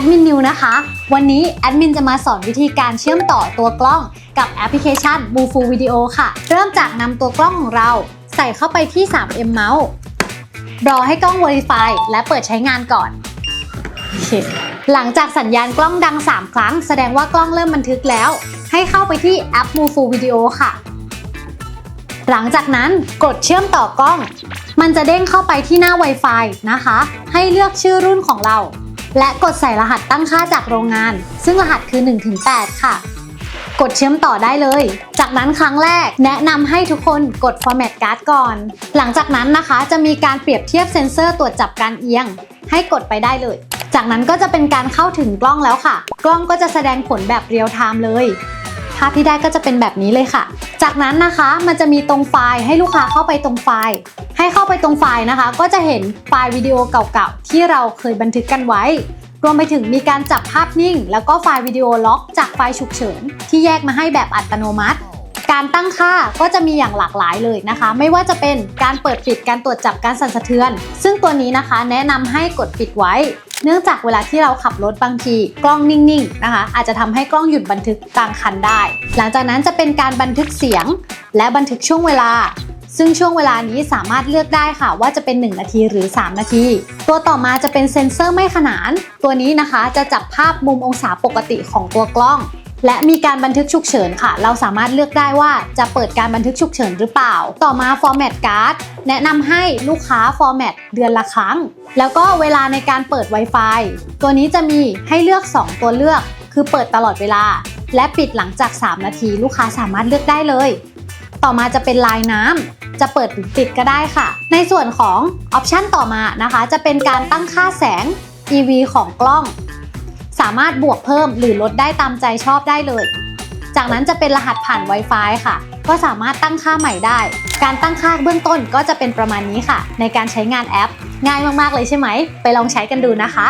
ดมินนิวนะคะ วันนี้แอดมินจะมาสอนวิธีการเชื่อมต่อตัวกล้องกับแอปพลิเคชัน m o v e Video ค่ะ เริ่มจากนำตัวกล้องของเราใส่เข้าไปที่ 3M Mouse รอให้กล้อง Verify และเปิดใช้งานก่อน หลังจากสัญญาณกล้องดัง 3 ครั้ง แสดงว่ากล้องเริ่มบันทึกแล้ว ให้เข้าไปที่แอป m o v e Video ค่ะ หลังจากนั้นกดเชื่อมต่อกล้อง มันจะเด้งเข้าไปที่หน้า Wi-Fi นะคะ ให้เลือกชื่อรุ่นของเรา และกดใส่รหัสตั้งค่าจากโรงงาน ซึ่งรหัสคือ 1-8 ค่ะ กดเชื่อมต่อได้เลย จากนั้นครั้งแรกแนะนำให้ทุกคนกด format card ก่อน หลังจากนั้นนะคะจะมีการเปรียบเทียบเซ็นเซอร์ตรวจจับการเอียง ให้กดไปได้เลย จากนั้นก็จะเป็นการเข้าถึงกล้องแล้วค่ะ กล้องก็จะแสดงผลแบบเรียลไทม์เลย ภาพที่ได้ก็จะเป็นแบบนี้เลยค่ะ จากนั้นนะคะมันจะมีตรงไฟล์ให้ลูกค้าเข้าไปตรงไฟล์ ให้เข้าไปตรงไฟล์นะคะ ก็จะเห็นไฟล์วิดีโอเก่าๆที่เราเคยบันทึกกันไว้ รวมไปถึงมีการจับภาพนิ่ง แล้วก็ไฟล์วิดีโอล็อกจากไฟล์ฉุกเฉิน ที่แยกมาให้แบบอัตโนมัติ การตั้งค่าก็จะมีอย่างหลากหลายเลยนะคะ ไม่ว่าจะเป็นการเปิดปิดการตรวจจับการสั่นสะเทือน ซึ่งตัวนี้นะคะแนะนำให้กดปิดไว้เนื่องจากเวลาที่เราขับรถบางทีกล้องนิ่งๆนะคะ อาจจะทำให้กล้องหยุดบันทึกกลางคันได้ หลังจากนั้นจะเป็นการบันทึกเสียง และบันทึกช่วงเวลา ซึ่งช่วงเวลานี้สามารถเลือกได้ค่ะ ว่าจะเป็น 1 นาทีหรือ 3 นาที ตัวต่อมาจะเป็นเซ็นเซอร์ไม่ขนาน ตัวนี้นะคะจะจับภาพมุมองศาปกติของตัวกล้อง และมีการบันทึกฉุกเฉินค่ะ เราสามารถเลือกได้ว่าจะเปิดการบันทึกฉุกเฉินหรือเปล่า ต่อมา format card แนะนำให้ลูกค้า format เดือนละครั้ง แล้วก็เวลาในการเปิด Wi-Fi ตัวนี้จะมีให้เลือก 2 ตัวเลือก คือเปิดตลอดเวลา และปิดหลังจาก 3 นาที ลูกค้าสามารถเลือกได้เลย ต่อมาจะเป็นลายน้ำจะเปิดหรือปิดก็ได้ค่ะ ในส่วนของออปชันต่อมานะคะ จะเป็นการตั้งค่าแสง EV ของกล้องามารถบวกเพิ่มหรือลดได้ตามใจชอบได้เลย จากนั้นจะเป็นรหัสผ่าน Wi-Fi ค่ะ ก็สามารถตั้งค่าใหม่ได้ การตั้งค่าเบื้องต้นก็จะเป็นประมาณนี้ค่ะ ในการใช้งานแอป ง่ายมากๆเลยใช่ไหม ไปลองใช้กันดูนะคะ